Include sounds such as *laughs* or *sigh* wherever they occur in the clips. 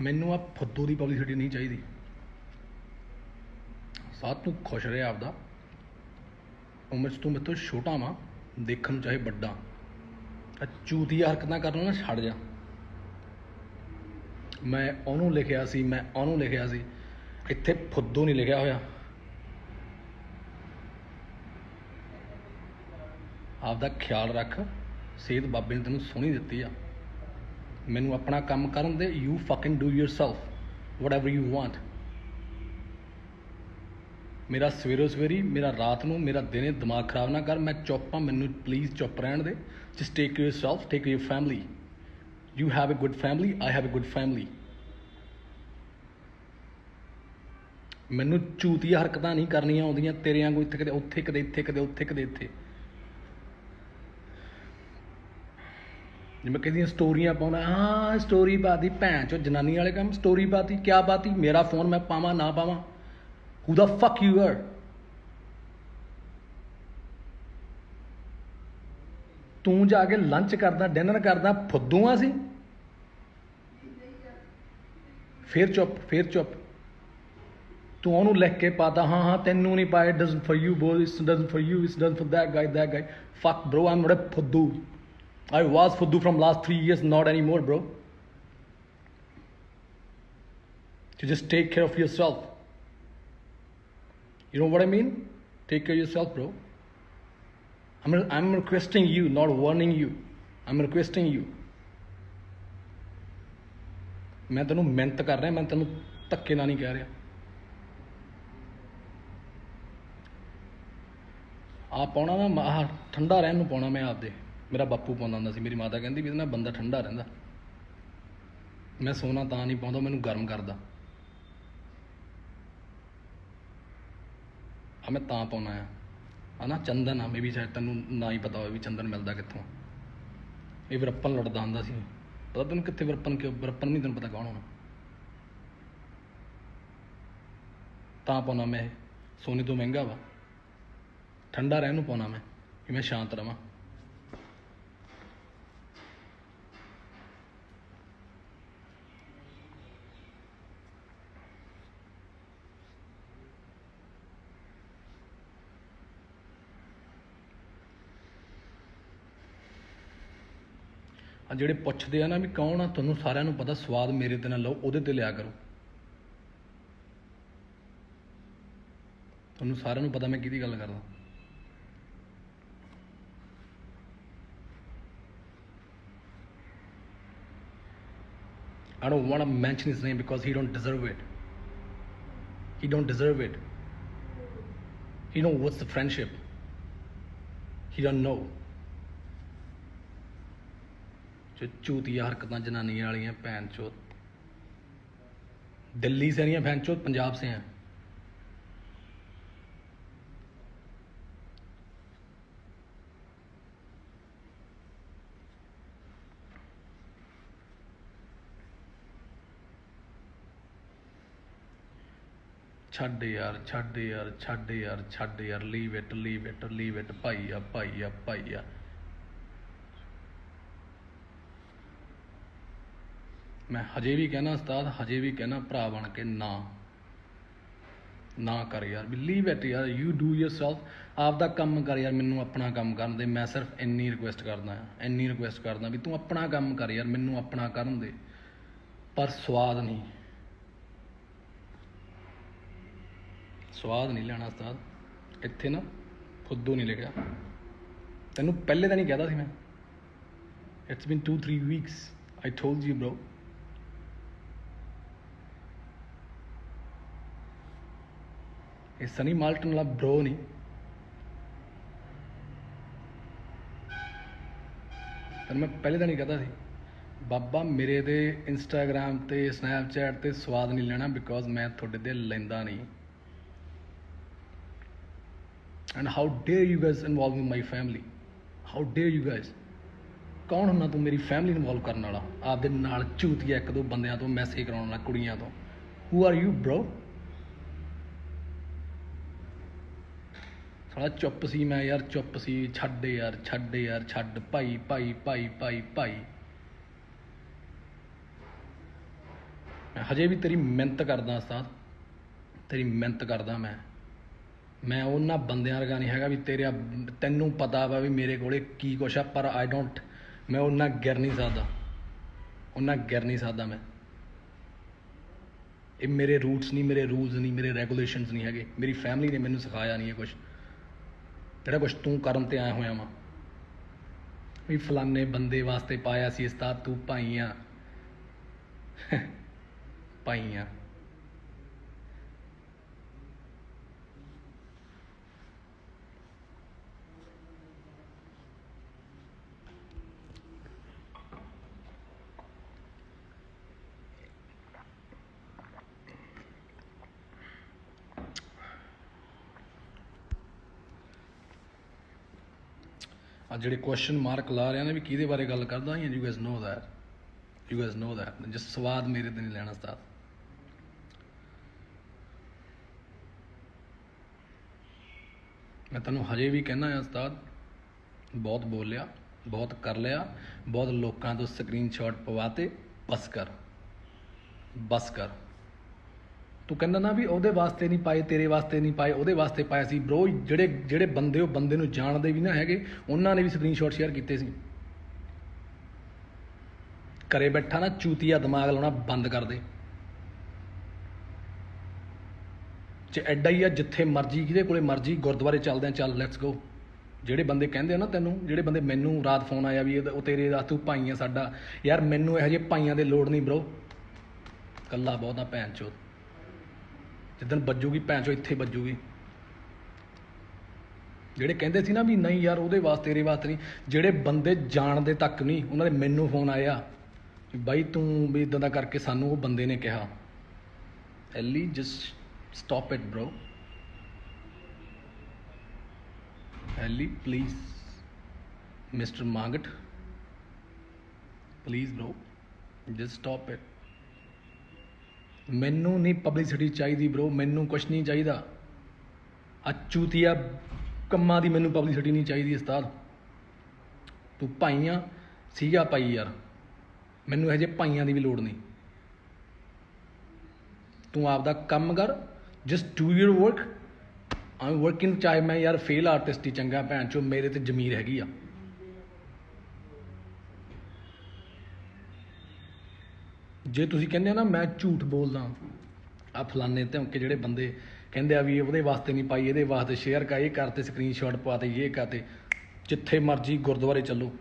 ਮੈਨੂੰ ਆ ਫੁੱਦੂ ਦੀ ਪਬਲਿਸਿਟੀ ਨਹੀਂ ਚਾਹੀਦੀ। ਸਾਥ ਤੂੰ ਖੁਸ਼ ਰਹਿ ਆਪਦਾ। ਉਮਰ 'ਚ ਤੂੰ ਮੇਰੇ ਤੋਂ ਛੋਟਾ ਵਾਂ, ਦੇਖਣ ਨੂੰ ਚਾਹੇ ਵੱਡਾ। ਆ ਚੂਤੀਆ ਹਰਕਤਾਂ ਕਰਨ ਨਾ ਛੱਡ ਜਾ। ਮੈਂ ਉਹਨੂੰ ਲਿਖਿਆ ਸੀ, ਮੈਂ ਉਹਨੂੰ ਲਿਖਿਆ ਸੀ। ਇੱਥੇ ਫੁੱਦੂ ਨਹੀਂ ਲਿਖਿਆ ਹੋਇਆ। ਆਪਦਾ ਖਿਆਲ ਰੱਖ, ਸੇਧ ਬਾਬੇ ਨੇ ਤੈਨੂੰ ਸੋਹਣੀ ਦਿੱਤੀ ਆ। ਮੈਨੂੰ ਆਪਣਾ ਕੰਮ ਕਰਨ ਦੇ you fucking do yourself ever you want ਮੇਰਾ ਸਵੇਰੋ ਸਵੇਰੀ, ਮੇਰਾ ਰਾਤ ਨੂੰ, ਮੇਰਾ ਦਿਨੇ ਦਿਮਾਗ ਖਰਾਬ ਨਾ ਕਰ, ਮੈਂ ਚੁੱਪ ਆ ਮੈਨੂੰ ਪਲੀਜ਼ ਚੁੱਪ ਰਹਿਣ ਦੇ। Just take yourself take your family. You have a good family I have a good family. ਮੈਨੂੰ ਚੂਤੀਆ ਹਰਕਤਾਂ ਨਹੀਂ ਕਰਨੀਆਂ ਆਉਂਦੀਆਂ, ਤੇਰੇ ਵਾਂਗੂ ਇੱਥੇ ਕਦੇ, ਉੱਥੇ ਕਦੇ, ਇੱਥੇ ਕਦੇ, ਉੱਥੇ ਕਦੇ, ਇੱਥੇ। ਜਿਵੇਂ ਕਹਿੰਦੀਆਂ ਸਟੋਰੀਆਂ ਪਾਉਣਾ ਹਾਂ ਸਟੋਰੀ ਪਾਤੀ, ਭੈਣ ਚੋ ਜਨਾਨੀ ਵਾਲੇ ਕੰਮ ਸਟੋਰੀ ਪਾਤੀ, ਕਿਆ ਪਾਤੀ? ਮੇਰਾ ਫੋਨ ਮੈਂ ਪਾਵਾਂ, ਨਾ ਪਾਵਾਂ? ਹੂ ਦਾ ਫੱਕ ਯੂ ਆਰ ਤੂੰ ਜਾ ਕੇ ਲੰਚ ਕਰਦਾ ਡਿਨਰ ਕਰਦਾ, ਫੁੱਦੂ ਆ ਸੀ ਫੇਰ ਚੁੱਪ ਫੇਰ ਚੁੱਪ। ਤੂੰ ਉਹਨੂੰ ਲਿਖ ਕੇ ਪਾਦਾ ਹਾਂ ਹਾਂ, ਤੈਨੂੰ ਨਹੀਂ ਪਾਇਆ ਡਸਨਟ ਫॉर ਯੂ ਬੋਲ is doesn't for you is doesn't for that guy that guy fuck bro ਆਮ ਬੜਾ ਫੁੱਦੂ। I was Fuddu from last three years, not anymore, bro. To just take care of yourself. You know what I mean? Take care of yourself, bro. I'm, I'm requesting you, not warning you. I'm requesting you. ਮੈਂ ਤੈਨੂੰ ਮਿਹਨਤ ਕਰ ਰਿਹਾ ਮੈਂ ਤੈਨੂੰ ਧੱਕੇ ਨਾਲ ਨਹੀਂ ਕਹਿ ਰਿਹਾ ਆ ਪਾਉਣਾ ਨਾ ਆਹ ਠੰਡਾ ਰਹਿਣ ਨੂੰ ਪਾਉਣਾ ਮੈਂ ਆਪਦੇ ਮੇਰਾ ਬਾਪੂ ਪਾਉਂਦਾ ਹੁੰਦਾ ਸੀ, ਮੇਰੀ ਮਾਤਾ ਕਹਿੰਦੀ ਵੀ ਇਹਦੇ ਨਾਲ ਬੰਦਾ ਠੰਡਾ ਰਹਿੰਦਾ। ਮੈਂ ਸੋਨਾ ਤਾਂ ਨਹੀਂ ਪਾਉਂਦਾ, ਮੈਨੂੰ ਗਰਮ ਕਰਦਾ। ਆ ਮੈਂ ਤਾਂ ਪਾਉਣਾ ਆ। ਆ ਨਾ ਚੰਦਨ ਆ, ਮੇ ਵੀ ਸ਼ਾਇਦ ਤੈਨੂੰ ਨਾ ਹੀ ਪਤਾ ਹੋਵੇ ਵੀ ਚੰਦਨ ਮਿਲਦਾ ਕਿੱਥੋਂ ਇਹ ਵਿਰਪਨ ਲੜਦਾ ਹੁੰਦਾ ਸੀ। ਪਤਾ ਤੈਨੂੰ ਕਿੱਥੇ ਵਿਰਪਨ ਕਿ ਵਿਰਪਨ ਨਹੀਂ ਤੈਨੂੰ ਪਤਾ ਕੌਣ ਹੋਣਾ। ਤਾਂ ਪਾਉਣਾ ਮੈਂ ਇਹ। ਸੋਨੇ ਤੋਂ ਮਹਿੰਗਾ ਵਾ। ਠੰਡਾ ਰਹਿਣ ਨੂੰ ਪਾਉਣਾ ਮੈਂ ਕਿ ਮੈਂ ਸ਼ਾਂਤ ਰਵਾਂ। ਆ ਜਿਹੜੇ ਪੁੱਛਦੇ ਆ ਨਾ ਵੀ ਕੌਣ ਆ ਤੁਹਾਨੂੰ ਸਾਰਿਆਂ ਨੂੰ ਪਤਾ ਸਵਾਦ ਮੇਰੇ ਤੇ ਨਾ ਲਓ ਉਹਦੇ ਤੇ ਲਿਆ ਕਰੋ ਤੁਹਾਨੂੰ ਸਾਰਿਆਂ ਨੂੰ ਪਤਾ ਮੈਂ ਕਿਹਦੀ ਗੱਲ ਕਰਦਾ I don't want to mention his name because he don't deserve it. He don't deserve it. He know what's the friendship. He don't know. ਜੋ ਚੂਤੀਆ ਹਰਕਤਾਂ ਜਨਾਨੀਆਂ ਵਾਲੀਆਂ, ਭੈਣ ਚੋਦ। ਦਿੱਲੀ ਸੇ ਨਹੀਂ ਭੈਣ ਚੋਦ, ਪੰਜਾਬ ਸੇ हैं ਛੱਡ ਯਾਰ ਛੱਡ ਯਾਰ ਛੱਡ ਯਾਰ ਛੱਡ ਯਾਰ leave it leave it leave it ਭਾਈ ਆ ਭਾਈ ਆ ਭਾਈ ਆ ਮੈਂ ਹਜੇ ਵੀ ਕਹਿਣਾ ਉਸਤਾਦ, ਹਜੇ ਵੀ ਕਹਿਣਾ ਭਰਾ ਬਣ ਕੇ ਨਾ। ਨਾ ਕਰ ਯਾਰ ਬਿਲੀਵ ਲੀਵ ਇਟ ਯਾਰ ਯੂ ਡੂ yourself ਆਪ ਦਾ ਕੰਮ ਕਰ ਯਾਰ, ਮੈਨੂੰ ਆਪਣਾ ਕੰਮ ਕਰਨ ਦੇ। ਮੈਂ ਸਿਰਫ ਇੰਨੀ ਰਿਕੁਐਸਟ ਕਰਦਾ ਆ ਇੰਨੀ ਰਿਕੁਐਸਟ ਕਰਦਾ ਵੀ ਤੂੰ ਆਪਣਾ ਕੰਮ ਕਰ ਯਾਰ, ਮੈਨੂੰ ਆਪਣਾ ਕਰਨ ਦੇ। ਪਰ ਸਵਾਦ ਨਹੀਂ। ਸਵਾਦ ਨਹੀਂ ਲੈਣਾ ਉਸਤਾਦ। ਇੱਥੇ ਨਾ ਫੁੱਦੂ ਨਹੀਂ ਲਿਖਿਆ। ਤੈਨੂੰ ਪਹਿਲੇ ਤਾਂ ਨਹੀਂ ਕਹਿਦਾ ਸੀ ਮੈਂ। It's been 2 3 weeks I told you bro ਇਹ ਸਨੀ ਮਾਲਟਨ ਵਾਲਾ ਬ੍ਰੋ ਨਹੀਂ ਤੈਨੂੰ ਮੈਂ ਪਹਿਲੇ ਤਾਂ ਨਹੀਂ ਕਹਤਾ ਸੀ, ਬਾਬਾ ਮੇਰੇ ਦੇ ਇੰਸਟਾਗ੍ਰam ਤੇ ਸਨੈਪਚੈਟ ਤੇ ਸਵਾਦ ਨਹੀਂ ਲੈਣਾ ਬਿਕੋਜ਼ ਮੈਂ ਤੁਹਾਡੇ ਤੇ ਲੈਂਦਾ ਨਹੀਂ। And how dare you guys involve in my family how dare you guys ਕੌਣ ਹੁੰਨਾ ਤੂੰ ਮੇਰੀ ਫੈਮਿਲੀ ਇਨਵੋਲਵ ਕਰਨ ਵਾਲਾ? ਆਪਦੇ ਨਾਲ ਝੂਤੀਆ ਇੱਕ ਦੋ ਬੰਦਿਆਂ ਤੋਂ ਮੈਸੇਜ ਕਰਾਉਣ ਵਾਲਾ ਕੁੜੀਆਂ ਤੋਂ। ਹੂ ਆਰ ਯੂ ਬ੍ਰੋ ਸਾਲਾ ਚੁੱਪ ਸੀ ਮੈਂ ਯਾਰ, ਚੁੱਪ ਸੀ। ਛੱਡ ਯਾਰ ਛੱਡ ਯਾਰ, ਛੱਡ। ਭਾਈ ਭਾਈ ਭਾਈ ਭਾਈ ਭਾਈ। ਮੈਂ ਹਜੇ ਵੀ ਤੇਰੀ ਮਿਹਨਤ ਕਰਦਾ ਉਸਤਾਦ। ਤੇਰੀ ਮਿਹਨਤ ਕਰਦਾ ਮੈਂ। ਮੈਂ ਉਹਨਾਂ ਬੰਦਿਆਂ ਵਰਗਾ ਨਹੀਂ ਹੈਗਾ ਵੀ ਤੇਰਾ ਤੈਨੂੰ ਪਤਾ ਵਾ ਵੀ ਮੇਰੇ ਕੋਲੇ ਕੀ ਕੁਛ ਆ, ਪਰ ਆਈ ਡੋਂਟ ਮੈਂ ਉਹਨਾਂ ਗਿਰ ਨਹੀਂ ਸਕਦਾ। ਉਹਨਾਂ ਗਿਰ ਨਹੀਂ ਸਕਦਾ ਮੈਂ। ਇਹ ਮੇਰੇ ਰੂਟਸ ਨਹੀਂ, ਮੇਰੇ ਰੂਲਸ ਨਹੀਂ, ਮੇਰੇ ਰੈਗੂਲੇਸ਼ਨਸ ਨਹੀਂ ਹੈਗੇ। ਮੇਰੀ ਫੈਮਿਲੀ ਨੇ ਮੈਨੂੰ ਸਿਖਾਇਆ ਨਹੀਂ ਇਹ ਕੁਛ। ਜਿਹੜਾ ਕੁਛ ਤੂੰ ਕਰਨ ਤੇ ਆਇਆ ਹੋਇਆ ਵਾਂ। ਵੀ ਫਲਾਨੇ ਬੰਦੇ ਵਾਸਤੇ ਪਾਇਆ ਸੀ ਇਸ ਉਸਤਾਦ ਤੂੰ ਭਾਈਆਂ *laughs* ਭਾਈਆਂ ਆ ਜਿਹੜੇ ਕੁਐਸਚਨ ਮਾਰਕ ਲਾ ਰਹੇ ਨੇ ਵੀ ਕਿਹਦੇ ਬਾਰੇ ਗੱਲ ਕਰਦਾ ਹਾਂ you guys know that you guys know that just ਸਵਾਦ ਮੇਰੇ ਤੇ ਨਹੀਂ ਲੈਣਾ ਉਸਤਾਦ। ਮੈਂ ਤੁਹਾਨੂੰ ਹਜੇ ਵੀ ਕਹਿਣਾ ਹੈ ਉਸਤਾਦ, ਬਹੁਤ ਬੋਲਿਆ, ਬਹੁਤ ਕਰ ਲਿਆ, ਬਹੁਤ ਲੋਕਾਂ ਤੋਂ ਸਕਰੀਨਸ਼ਾਟ ਪਵਾਤੇ ਬਸ ਕਰ ਬਸ ਕਰ। ਤੂੰ ਕਹਿੰਦਾ ਨਾ ਵੀ ਉਹਦੇ ਵਾਸਤੇ ਨਹੀਂ ਪਾਏ, ਤੇਰੇ ਵਾਸਤੇ ਨਹੀਂ ਪਾਏ, ਉਹਦੇ ਵਾਸਤੇ ਪਾਇਆ ਸੀ। ਬ్రో ਜਿਹੜੇ ਜਿਹੜੇ ਬੰਦੇ ਉਹ ਬੰਦੇ ਨੂੰ ਜਾਣਦੇ ਵੀ ਨਾ ਹੈਗੇ, ਉਹਨਾਂ ਨੇ ਵੀ ਸਕਰੀਨਸ਼ਾਟ ਸ਼ੇਅਰ ਕੀਤੇ ਸੀ। ਘਰੇ ਬੈਠਾ ਨਾ, ਚੂਤੀਆ ਦਿਮਾਗ ਲਾਉਣਾ ਬੰਦ ਕਰ ਦੇ। ਜੇ ਐਡਾ ਹੀ ਆ, ਜਿੱਥੇ ਮਰਜ਼ੀ ਕਿਹਦੇ ਕੋਲੇ ਮਰਜ਼ੀ ਗੁਰਦੁਆਰੇ ਚੱਲਦੇ ਆ ਚੱਲ ਲੈਟਸ ਗੋ ਜਿਹੜੇ ਬੰਦੇ ਕਹਿੰਦੇ ਆ ਨਾ ਤੈਨੂੰ, ਜਿਹੜੇ ਬੰਦੇ ਮੈਨੂੰ ਰਾਤ ਫੋਨ ਆਇਆ ਵੀ ਉਹ ਤੇਰੇ ਦਾ ਤੂੰ ਭਾਈ ਆ ਸਾਡਾ, ਯਾਰ ਮੈਨੂੰ ਇਹੋ ਜਿਹੇ ਭਾਈਆਂ ਦੇ ਲੋੜ ਨਹੀਂ ਬ్రో ਕੱਲਾ ਬਹੁਤਾ ਭੈਣ ਚੋਦ। ਜਿੱਦਣ ਵੱਜੂਗੀ ਭੈਣ ਚੋ ਇੱਥੇ ਵੱਜੂਗੀ। ਜਿਹੜੇ ਕਹਿੰਦੇ ਸੀ ਨਾ ਵੀ ਨਹੀਂ ਯਾਰ, ਉਹਦੇ ਵਾਸਤੇ, ਤੇਰੇ ਵਾਸਤੇ ਨਹੀਂ। ਜਿਹੜੇ ਬੰਦੇ ਜਾਣਦੇ ਤੱਕ ਨਹੀਂ, ਉਹਨਾਂ ਦੇ ਮੈਨੂੰ ਫੋਨ ਆਇਆ ਵੀ ਬਾਈ ਤੂੰ ਵੀ ਇਦਾਂ ਦਾ ਕਰਕੇ ਸਾਨੂੰ ਉਹ ਬੰਦੇ ਨੇ ਕਿਹਾ। Ally just stop it bro ally please mister Mangat please bro just stop it ਮੈਨੂੰ ਨਹੀਂ ਪਬਲਿਸਿਟੀ ਚਾਹੀਦੀ bro, ਮੈਨੂੰ ਕੁਝ ਨਹੀਂ ਚਾਹੀਦਾ। ਆ ਚੂਤੀਆ ਕੰਮਾਂ ਦੀ ਮੈਨੂੰ ਪਬਲਿਸਿਟੀ ਨਹੀਂ ਚਾਹੀਦੀ ਉਸਤਾਦ। ਤੂੰ ਭਾਈਆਂ, ਸੀਗਾ ਭਾਈ ਯਾਰ। ਮੈਨੂੰ ਇਹ ਜਿਹੇ ਭਾਈਆਂ ਦੀ ਵੀ ਲੋੜ ਨਹੀਂ। ਤੂੰ ਆਪਦਾ ਕੰਮ ਕਰ just do your work I working ਚਾਹੇ ਮੈਂ ਯਾਰ ਫੇਲ ਆਰਟਿਸਟ ਹੀ ਚੰਗਾ ਭੈਣ ਚੋ, ਮੇਰੇ ਤੇ ਜ਼ਮੀਰ ਹੈਗੀ ਆ। ਜੇ ਤੁਸੀਂ ਕਹਿੰਦੇ ਹੋ ਨਾ, ਮੈਂ ਝੂਠ ਬੋਲਦਾ ਆ ਫਲਾਣੇ ਧਮਕੇ ਜਿਹੜੇ ਬੰਦੇ ਕਹਿੰਦੇ ਆ ਵੀ ਉਹਦੇ ਵਾਸਤੇ ਨਹੀਂ ਪਾਈ, ਇਹਦੇ ਵਾਸਤੇ ਸ਼ੇਅਰ ਕਰ, ਇਹ ਕਰਤੇ ਸਕਰੀਨਸ਼ਾਟ ਪਾਤੇ ਇਹ ਕਰਤੇ ਜਿੱਥੇ ਮਰਜ਼ੀ ਗੁਰਦੁਆਰੇ ਚੱਲੋ।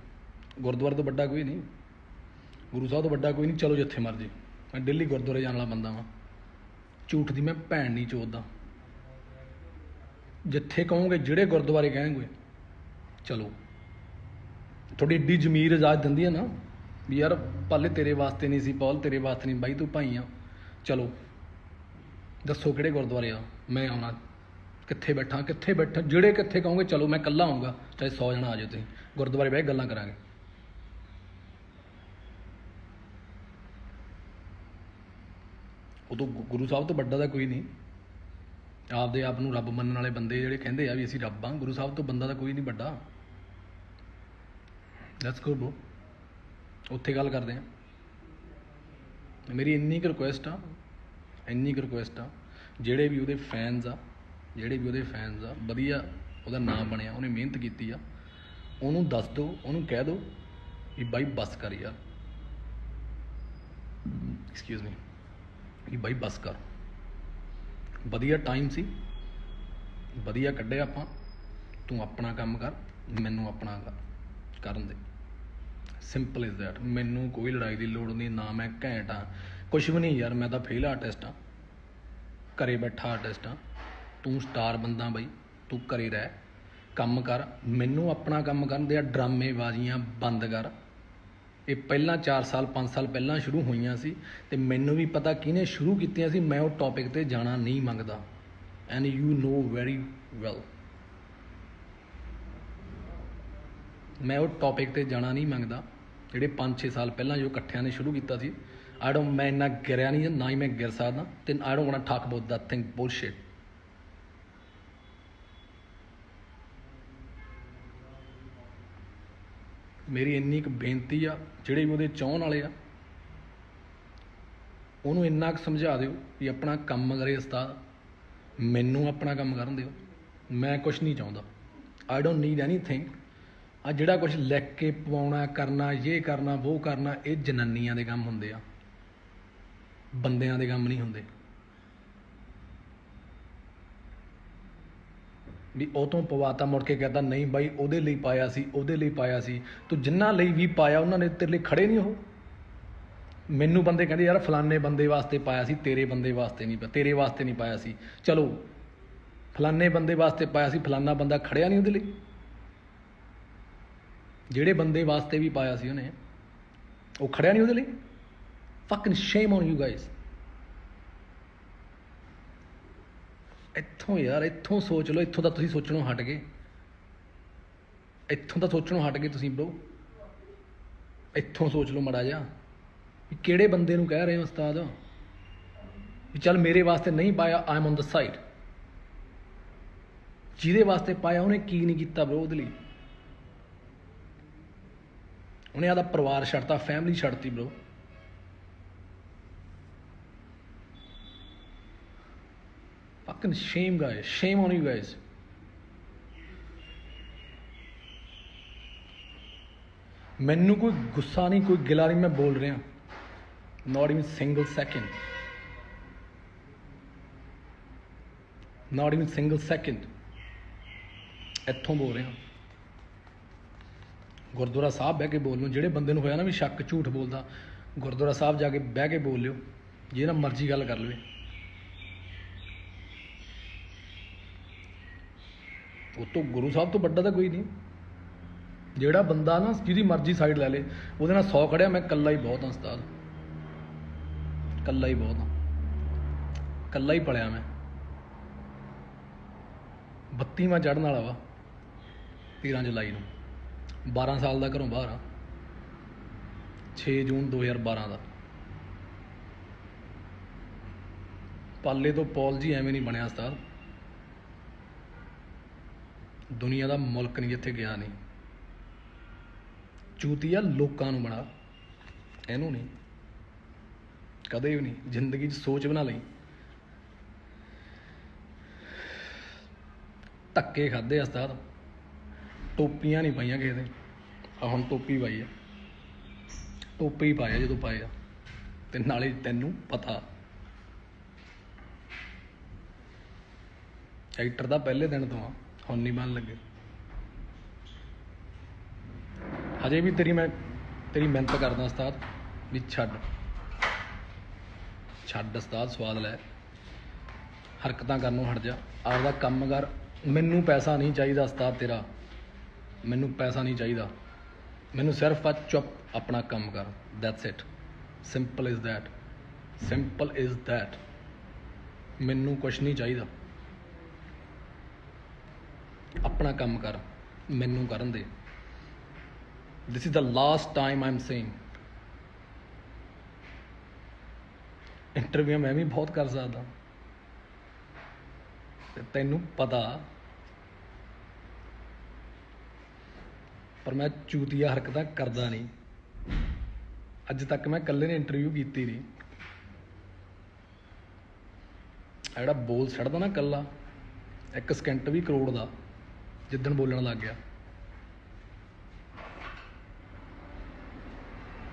ਗੁਰਦੁਆਰੇ ਤੋਂ ਵੱਡਾ ਕੋਈ ਨਹੀਂ। ਗੁਰੂ ਸਾਹਿਬ ਤੋਂ ਵੱਡਾ ਕੋਈ ਨਹੀਂ, ਚਲੋ ਜਿੱਥੇ ਮਰਜ਼ੀ। ਮੈਂ ਦਿੱਲੀ ਗੁਰਦੁਆਰੇ ਜਾਣ ਵਾਲਾ ਬੰਦਾ ਵਾਂ। ਝੂਠ ਦੀ ਮੈਂ ਭੈਣ ਨਹੀਂ ਚੋਦਦਾ। ਜਿੱਥੇ ਕਹੋਗੇ, ਜਿਹੜੇ ਗੁਰਦੁਆਰੇ ਕਹਿਣਗੇ, ਚਲੋ। ਤੁਹਾਡੀ ਏਡੀ ਜ਼ਮੀਰ ਇਜਾਜ਼ਤ ਦਿੰਦੀ ਹੈ ਨਾ। ਵੀ ਯਾਰ ਪੱਲੇ ਤੇਰੇ ਵਾਸਤੇ ਨਹੀਂ ਸੀ, ਪੌਲ ਤੇਰੇ ਵਾਸਤੇ ਨਹੀਂ, ਬਾਈ ਤੂੰ ਭਾਈ ਆ। ਚਲੋ, ਦੱਸੋ ਕਿਹੜੇ ਗੁਰਦੁਆਰੇ ਆ? ਮੈਂ ਆਉਣਾ ਕਿੱਥੇ ਬੈਠਾ ਕਿੱਥੇ ਬੈਠਾ, ਜਿਹੜੇ ਕਿੱਥੇ ਕਹੋਗੇ, ਚਲੋ ਮੈਂ ਇਕੱਲਾ ਆਉਂਗਾ, ਚਾਹੇ 100 ਜਣਾ ਆ ਜਾਓ ਤੁਸੀਂ। ਗੁਰਦੁਆਰੇ ਬਹਿ ਕੇ ਗੱਲਾਂ ਕਰਾਂਗੇ। ਉਦੋਂ ਗੁਰੂ ਸਾਹਿਬ ਤੋਂ ਵੱਡਾ ਤਾਂ ਕੋਈ ਨਹੀਂ। ਆਪਦੇ ਆਪ ਨੂੰ ਰੱਬ ਮੰਨਣ ਵਾਲੇ ਬੰਦੇ ਜਿਹੜੇ ਕਹਿੰਦੇ ਆ ਵੀ ਅਸੀਂ ਰੱਬ ਆ, ਗੁਰੂ ਸਾਹਿਬ ਤੋਂ ਬੰਦਾ ਤਾਂ ਕੋਈ ਨਹੀਂ ਵੱਡਾ। ਲੈਟਸ ਗੋ ਬ్రో ਉੱਥੇ ਗੱਲ ਕਰਦੇ ਹਾਂ। ਮੇਰੀ ਇੰਨੀ ਕੁ ਰਿਕੁਐਸਟ ਆ, ਇੰਨੀ ਕੁ ਰਿਕੁਐਸਟ ਆ, ਜਿਹੜੇ ਵੀ ਉਹਦੇ ਫੈਨਸ ਆ, ਜਿਹੜੇ ਵੀ ਉਹਦੇ ਫੈਨਸ ਆ, ਵਧੀਆ ਉਹਦਾ ਨਾਮ ਬਣਿਆ, ਉਹਨੇ ਮਿਹਨਤ ਕੀਤੀ ਆ, ਉਹਨੂੰ ਦੱਸ ਦਿਓ ਉਹਨੂੰ ਕਹਿ ਦਿਓ ਵੀ ਬਾਈ ਬਸ ਕਰ ਯਾਰ। ਐਕਸਕਿਊਜ਼ ਮੀ ਵੀ ਬਾਈ ਬਸ ਕਰ। ਵਧੀਆ ਟਾਈਮ ਸੀ, ਵਧੀਆ ਕੱਢਿਆ ਆਪਾਂ, ਤੂੰ ਆਪਣਾ ਕੰਮ ਕਰ, ਮੈਨੂੰ ਆਪਣਾ ਕਰਨ ਦੇ। ਸਿੰਪਲ ਇਜ਼ ਦੈਟ ਮੈਨੂੰ ਕੋਈ ਲੜਾਈ ਦੀ ਲੋੜ ਨਹੀਂ, ਨਾ ਮੈਂ ਘੈਂਟ ਆ ਕੁਛ ਵੀ ਨਹੀਂ ਯਾਰ, ਮੈਂ ਤਾਂ ਫੇਲ ਆਰਟਿਸਟ ਆ ਘਰੇ ਬੈਠਾ ਆਰਟਿਸਟ ਆ ਤੂੰ ਸਟਾਰ ਬੰਦਾ ਬਈ, ਤੂੰ ਘਰੇ ਰਹਿ। ਕੰਮ ਕਰ। ਮੈਨੂੰ ਆਪਣਾ ਕੰਮ ਕਰਨ ਦੇ ਆ ਡਰਾਮੇ ਬੰਦ ਕਰ। ਇਹ ਪਹਿਲਾਂ 4 ਸਾਲ 5 ਸਾਲ ਪਹਿਲਾਂ ਸ਼ੁਰੂ ਹੋਈਆਂ ਸੀ ਤੇ ਮੈਨੂੰ ਵੀ ਪਤਾ ਕਿਹਨੇ ਸ਼ੁਰੂ ਕੀਤੀਆਂ ਸੀ, ਮੈਂ ਉਹ ਟੌਪਿਕ ਤੇ ਜਾਣਾ ਨਹੀਂ ਮੰਗਦਾ। And you know very well ਮੈਂ ਉਹ ਟੌਪਿਕ ਤੇ ਜਾਣਾ ਨਹੀਂ ਮੰਗਦਾ। ਜਿਹੜੇ 5-6 ਸਾਲ ਪਹਿਲਾਂ ਜੋ ਇਕੱਠਿਆਂ ਨੇ ਸ਼ੁਰੂ ਕੀਤਾ ਸੀ ਆਈ ਡੋਨਟ ਮੈਂ ਇੰਨਾ ਗਿਰਿਆ ਨਹੀਂ ਨਾ ਹੀ ਮੈਂ ਗਿਰ ਸਕਦਾ ਤੇ I don't want talk about that thing bullshit ਮੇਰੀ ਇੰਨੀ ਕੁ ਬੇਨਤੀ ਆ, ਜਿਹੜੇ ਵੀ ਉਹਦੇ ਚਾਹਣ ਵਾਲੇ ਆ, ਉਹਨੂੰ ਇੰਨਾ ਕੁ ਸਮਝਾ ਦਿਓ ਵੀ ਆਪਣਾ ਕੰਮ ਕਰੇ ਉਸਤਾਦ, ਮੈਨੂੰ ਆਪਣਾ ਕੰਮ ਕਰਨ ਦਿਓ, ਮੈਂ ਕੁਝ ਨਹੀਂ ਚਾਹੁੰਦਾ। ਆਈ ਡੋਨਟ ਨੀਡ ਐਨੀਥਿੰਗ ਆ ਜਿਹੜਾ ਕੁਝ ਲਿਖ ਕੇ ਪਵਾਉਣਾ, ਕਰਨਾ ਇਹ ਕਰਨਾ ਉਹ ਕਰਨਾ, ਇਹ ਜਨਾਨੀਆਂ ਦੇ ਕੰਮ ਹੁੰਦੇ ਆ। ਬੰਦਿਆਂ ਦੇ ਕੰਮ ਨਹੀਂ ਹੁੰਦੇ। ਵੀ ਉਹ ਤੋਂ ਪਵਾਤਾ ਮੁੜ ਕੇ ਕਹਿੰਦਾ ਨਹੀਂ ਬਾਈ, ਉਹਦੇ ਲਈ ਪਾਇਆ ਸੀ, ਉਹਦੇ ਲਈ ਪਾਇਆ ਸੀ। ਤੂੰ ਜਿੰਨਾ ਲਈ ਵੀ ਪਾਇਆ, ਉਹਨਾਂ ਨੇ ਤੇਰੇ ਲਈ ਖੜੇ ਨਹੀਂ ਉਹ। ਮੈਨੂੰ ਬੰਦੇ ਕਹਿੰਦੇ, ਯਾਰ, ਫਲਾਣੇ ਬੰਦੇ ਵਾਸਤੇ ਪਾਇਆ ਸੀ, ਤੇਰੇ ਬੰਦੇ ਵਾਸਤੇ ਨਹੀਂ ਪਾਇਆ ਤੇਰੇ ਵਾਸਤੇ ਨਹੀਂ ਪਾਇਆ ਸੀ। ਚਲੋ, ਫਲਾਣੇ ਬੰਦੇ ਵਾਸਤੇ ਪਾਇਆ ਸੀ, ਫਲਾਣਾ ਬੰਦਾ ਖੜਿਆ ਨਹੀਂ ਉਹਦੇ ਲਈ। ਜਿਹੜੇ ਬੰਦੇ ਵਾਸਤੇ ਵੀ ਪਾਇਆ ਸੀ ਉਹਨੇ, ਉਹ ਖੜਿਆ ਨਹੀਂ ਉਹਦੇ ਲਈ? Fucking shame on you guys ਇੱਥੋਂ ਯਾਰ, ਇੱਥੋਂ ਸੋਚ ਲਓ, ਇੱਥੋਂ ਤਾਂ ਤੁਸੀਂ ਸੋਚਣੋਂ ਹਟ ਗਏ। ਇੱਥੋਂ ਤਾਂ ਸੋਚਣੋਂ ਹਟ ਗਏ ਤੁਸੀਂ ਬ్రో ਇੱਥੋਂ ਸੋਚ ਲਓ ਮੜਾ ਜਾ ਵੀ ਕਿਹੜੇ ਬੰਦੇ ਨੂੰ ਕਹਿ ਰਹੇ ਹੋ ਉਸਤਾਦ? ਵੀ ਚੱਲ ਮੇਰੇ ਵਾਸਤੇ ਨਹੀਂ ਪਾਇਆ I am on the side ਜਿਹਦੇ ਵਾਸਤੇ ਪਾਇਆ ਉਹਨੇ ਕੀ ਨਹੀਂ ਕੀਤਾ ਬ్రో ਉਹਦੇ ਲਈ? ਉਹਨੇ ਆਦਾ ਪਰਿਵਾਰ ਛੱਡਤਾ family ਛੱਡਤੀ bro fucking shame guys shame on you guys ਮੈਨੂੰ ਕੋਈ ਗੁੱਸਾ ਨਹੀਂ ਕੋਈ ਗਿਲਾ ਨਹੀਂ ਮੈਂ ਬੋਲ ਰਿਹਾ not even single second not even single second ਇੱਥੋਂ ਬੋਲ ਰਿਹਾ ਗੁਰਦੁਆਰਾ ਸਾਹਿਬ ਬਹਿ ਕੇ ਬੋਲ ਲਓ, ਜਿਹੜੇ ਬੰਦੇ ਨੂੰ ਹੋਇਆ ਨਾ ਵੀ ਸ਼ੱਕ, ਝੂਠ ਬੋਲਦਾ, ਗੁਰਦੁਆਰਾ ਸਾਹਿਬ ਜਾ ਕੇ ਬਹਿ ਕੇ ਬੋਲ ਲਿਓ ਜਿਹੜਾ ਮਰਜ਼ੀ ਗੱਲ ਕਰ ਲਵੇ। ਉਹ ਤੋਂ ਗੁਰੂ ਸਾਹਿਬ ਤੋਂ ਵੱਡਾ ਤਾਂ ਕੋਈ ਨਹੀਂ। ਜਿਹੜਾ ਬੰਦਾ ਨਾ ਜਿਹਦੀ ਮਰਜ਼ੀ ਸਾਈਡ ਲੈ ਲੇ, ਉਹਦੇ ਨਾਲ 100 ਖੜਿਆ, ਮੈਂ ਇਕੱਲਾ ਹੀ ਬਹੁਤ ਹਾਂ ਉਸਤਾਦ। ਇਕੱਲਾ ਹੀ ਬਹੁਤ ਹਾਂ। ਇਕੱਲਾ ਹੀ ਪੜਿਆ ਮੈਂ। 32ਵਾਂ ਚੜਨ ਵਾਲਾ ਵਾ 13 ਜੁਲਾਈ ਨੂੰ। 12 ਸਾਲ ਦਾ ਘਰੋਂ ਬਾਹਰ ਆ। 6 ਜੂਨ 2012 ਦਾ। ਪਾਲੇ ਤੋਂ ਪੌਲ ਜੀ ਐਵੇਂ ਨਹੀਂ ਬਣਿਆ ਉਸਤਾਦ। ਦੁਨੀਆ ਦਾ ਮੁਲਕ ਨਹੀਂ ਜਿੱਥੇ ਗਿਆ ਨਹੀਂ। ਚੂਤੀਆ ਲੋਕਾਂ ਨੂੰ ਬਣਾ। ਇਹਨੂੰ ਨਹੀਂ। ਕਦੇ ਵੀ ਨਹੀਂ। ਜ਼ਿੰਦਗੀ 'ਚ ਸੋਚ ਬਣਾ ਲਈ। ਧੱਕੇ ਖਾਦੇ ਉਸਤਾਦ। ਟੋਪੀਆਂ ਨਹੀਂ ਪਾਈਆਂ ਕਿਸੇ ਦੇ। ਆ ਹੁਣ ਟੋਪੀ ਪਾਈ ਆ। ਟੋਪੀ ਪਾਇਆ ਜਦੋਂ ਪਾਇਆ। ਤੇ ਨਾਲੇ ਤੈਨੂੰ ਪਤਾ। ਐਕਟਰ ਦਾ ਪਹਿਲੇ ਦਿਨ ਤੋਂ ਆ। ਹੁਣ ਨਹੀਂ ਬਣ ਲੱਗੇ। ਹਜੇ ਵੀ ਤੇਰੀ ਮੈਂ ਤੇਰੀ ਮਿਹਨਤ ਕਰਦਾ ਉਸਤਾਦ, ਵੀ ਛੱਡ। ਛੱਡ ਉਸਤਾਦ, ਸਵਾਦ ਲੈ। ਹਰਕਤਾਂ ਕਰਨ ਨੂੰ ਹਟ ਜਾ। ਆਪਦਾ ਕੰਮ ਕਰ ਮੈਨੂੰ ਪੈਸਾ ਨਹੀਂ ਚਾਹੀਦਾ ਉਸਤਾਦ ਤੇਰਾ। ਮੈਨੂੰ ਪੈਸਾ ਨਹੀਂ ਚਾਹੀਦਾ। ਮੈਨੂੰ ਸਿਰਫ ਆ ਚੁੱਪ ਆਪਣਾ ਕੰਮ ਕਰ। That's it simple is that simple is that ਮੈਨੂੰ ਕੁਝ ਨਹੀਂ ਚਾਹੀਦਾ। ਆਪਣਾ ਕੰਮ ਕਰ। ਮੈਨੂੰ ਕਰਨ ਦੇ। This is the last time i'm saying interview ਮੈਂ ਵੀ ਬਹੁਤ ਕਰ ਸਕਦਾ। ਤੇ ਤੈਨੂੰ ਪਤਾ ਪਰ ਮੈਂ ਚੂਤੀਆ ਹਰਕਤਾਂ ਕਰਦਾ ਨਹੀਂ। ਅੱਜ ਤੱਕ ਮੈਂ ਇਕੱਲੇ ਨੇ ਇੰਟਰਵਿਊ ਕੀਤੀ ਨਹੀਂ। ਜਿਹੜਾ ਬੋਲ ਛੱਡਦਾ ਨਾ ਇਕੱਲਾ, ਇੱਕ ਸਕਿੰਟ ਵੀ ਕਰੋੜ ਦਾ, ਜਿੱਦਣ ਬੋਲਣ ਲੱਗ ਗਿਆ।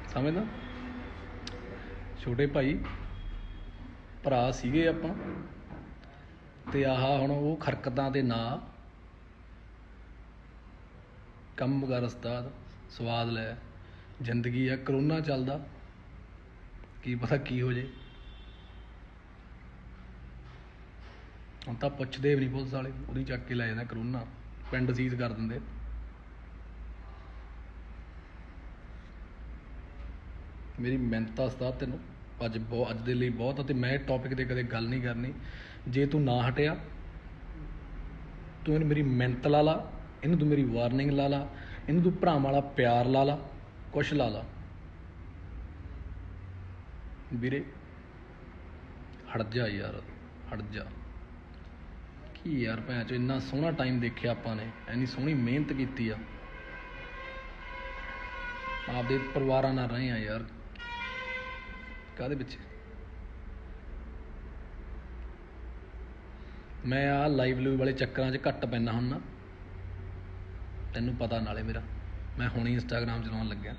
ਸਮਝਦਾ? ਛੋਟੇ ਭਾਈ, ਭਰਾ ਸੀਗੇ ਆਪਾਂ, ਤੇ ਆਹਾ ਹੁਣ ਉਹ ਖਰਕਤਾਂ ਦੇ ਨਾਂ ਕੰਮ ਕਰ ਉਸਤਾਦ, ਸਵਾਦ ਲੈ। ਜ਼ਿੰਦਗੀ ਆ, ਕਰੋਨਾ ਚੱਲਦਾ। ਕੀ ਪਤਾ ਕੀ ਹੋ ਜੇ। ਹੁਣ ਤਾਂ ਪੁੱਛਦੇ ਵੀ ਨਹੀਂ ਪੁਲਿਸ ਵਾਲੇ, ਉਹਦੀ ਚੱਕ ਕੇ ਲੈ ਜਾਂਦਾ ਕਰੋਨਾ। ਪਿੰਡ ਸੀਜ਼ ਕਰ ਦਿੰਦੇ। ਮੇਰੀ ਮਿਹਨਤ ਉਸਤਾਦ ਤੈਨੂੰ। ਅੱਜ ਬਹੁਤ ਅੱਜ ਦੇ ਲਈ ਬਹੁਤ ਅਤੇ ਤੇ ਮੈਂ ਟੌਪਿਕ ਤੇ ਕਦੇ ਗੱਲ ਨਹੀਂ ਕਰਨੀ। ਜੇ ਤੂੰ ਨਾ ਹਟਿਆ, ਤੂੰ ਇਹਨੂੰ ਮੇਰੀ ਮਿਹਨਤ ਲਾ ਲਾ। ਇਹਨੂੰ ਤੂੰ ਮੇਰੀ ਵਾਰਨਿੰਗ ਲਾ ਲਾ, ਇਹਨੂੰ ਤੂੰ ਭਰਾਵਾਂ ਵਾਲਾ ਪਿਆਰ ਲਾ ਲਾ, ਕੁਛ ਲਾ ਲਾ। ਵੀਰੇ, ਹਟ ਜਾ ਯਾਰ, ਹਟ ਜਾ। ਕੀ ਯਾਰ ਭੈਣ ਚ ਇੰਨਾ ਸੋਹਣਾ ਟਾਈਮ ਦੇਖਿਆ ਆਪਾਂ ਨੇ ਐਨੀ ਸੋਹਣੀ ਮਿਹਨਤ ਕੀਤੀ ਆ। ਆਪਦੇ ਪਰਿਵਾਰਾਂ ਨਾਲ ਰਹੇ ਆ ਯਾਰ। ਕਾਦੇ ਵਿੱਚ ਮੈਂ ਆ ਲਾਈਵ ਲੂ ਵਾਲੇ ਚੱਕਰਾਂ 'ਚ ਘੱਟ ਪੈਣਾ ਹੁਣ ਤੈਨੂੰ ਪਤਾ ਨਾਲੇ ਮੇਰਾ। ਮੈਂ ਹੁਣੇ ਇੰਸਟਾਗ੍ਰਾਮ ਚਲਾਉਣ ਲੱਗਿਆ।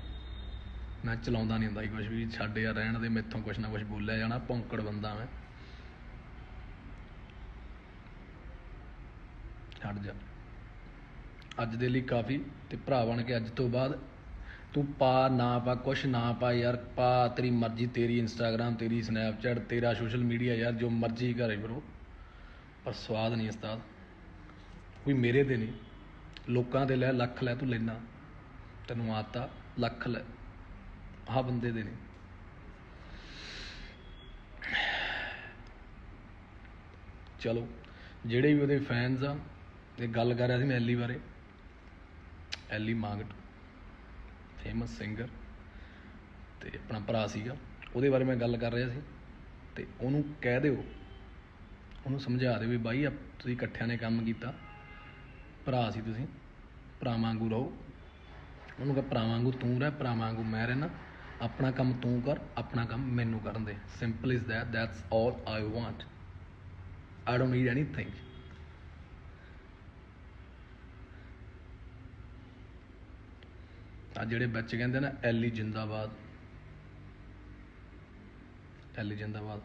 ਮੈਂ ਚਲਾਉਂਦਾ ਨਹੀਂ ਹੁੰਦਾ ਸੀ ਕੁਝ ਵੀ। ਛੱਡ ਯਾਰ, ਰਹਿਣ ਦੇ, ਮੈਥੋਂ ਕੁਝ ਨਾ ਕੁਝ ਬੋਲਿਆ ਜਾਣਾ। ਭੌਂਕੜ ਬੰਦਾ ਮੈਂ। ਛੱਡ ਜਾ। ਅੱਜ ਦੇ ਲਈ ਕਾਫੀ। ਤੇ ਭਰਾ ਬਣ ਕੇ ਅੱਜ ਤੋਂ ਬਾਅਦ ਤੂੰ ਪਾ ਨਾ ਪਾ, ਕੁਛ ਨਾ ਪਾ ਯਾਰ। ਪਾ ਤੇਰੀ ਮਰਜ਼ੀ, ਤੇਰੀ ਇੰਸਟਾਗ੍ਰਾਮ ਤੇਰੀ ਸਨੈਪਚੈਟ ਤੇਰਾ ਸੋਸ਼ਲ ਮੀਡੀਆ ਯਾਰ, ਜੋ ਮਰਜ਼ੀ ਕਰੇ ਬਰੋ ਪਰ ਸਵਾਦ ਨਹੀਂ ਉਸਤਾਦ। ਕੋਈ ਮੇਰੇ ਦੇ ਨਹੀਂ। ਲੋਕਾਂ ਦੇ ਲੈ ਲੱਖ ਲੈ ਤੂੰ ਲੈਣਾ ਤੈਨੂੰ ਆਤਾ ਲੱਖ ਲੈ। ਆਹ ਬੰਦੇ ਦੇ ਨੇ। ਚਲੋ, ਜਿਹੜੇ ਵੀ ਉਹਦੇ ਫੈਨਸ ਆ, ਇਹ ਗੱਲ ਕਰ ਰਿਹਾ ਸੀ ਮੈਂ ਐਲੀ ਬਾਰੇ। ਐਲੀ ਮਾਂਗਟ ਫੇਮਸ ਸਿੰਗਰ ਤੇ ਆਪਣਾ ਭਰਾ ਸੀਗਾ। ਉਹਦੇ ਬਾਰੇ ਮੈਂ ਗੱਲ ਕਰ ਰਿਹਾ ਸੀ। ਤੇ ਉਹਨੂੰ ਕਹਿ ਦਿਓ। ਉਹਨੂੰ ਸਮਝਾ ਦਿਓ ਵੀ ਬਾਈ ਆਪ- ਤੁਸੀਂ ਇਕੱਠਿਆਂ ਨੇ ਕੰਮ ਕੀਤਾ। ਭਰਾ ਸੀ ਤੁਸੀਂ, ਭਰਾ ਵਾਂਗੂ ਰਹੋ। ਉਹਨੂੰ ਕਹ, ਭਰਾ ਵਾਂਗੂ ਤੂੰ ਰਹਿ, ਭਰਾ ਵਾਂਗੂ ਮੈਂ ਰਹਿਣਾ। ਆਪਣਾ ਕੰਮ ਤੂੰ ਕਰ, ਆਪਣਾ ਕੰਮ ਮੈਨੂੰ ਕਰਨ ਦੇ। Simple is that that's all i want. I don't need anything. ਆ ਜਿਹੜੇ ਬੱਚੇ ਕਹਿੰਦੇ ਨਾ, ਐਲੀ ਜਿੰਦਾਬਾਦ। ਐਲੀ ਜਿੰਦਾਬਾਦ।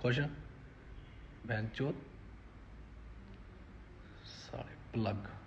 ਖੁਸ਼ ਆ? ਸਾਲੇ plug.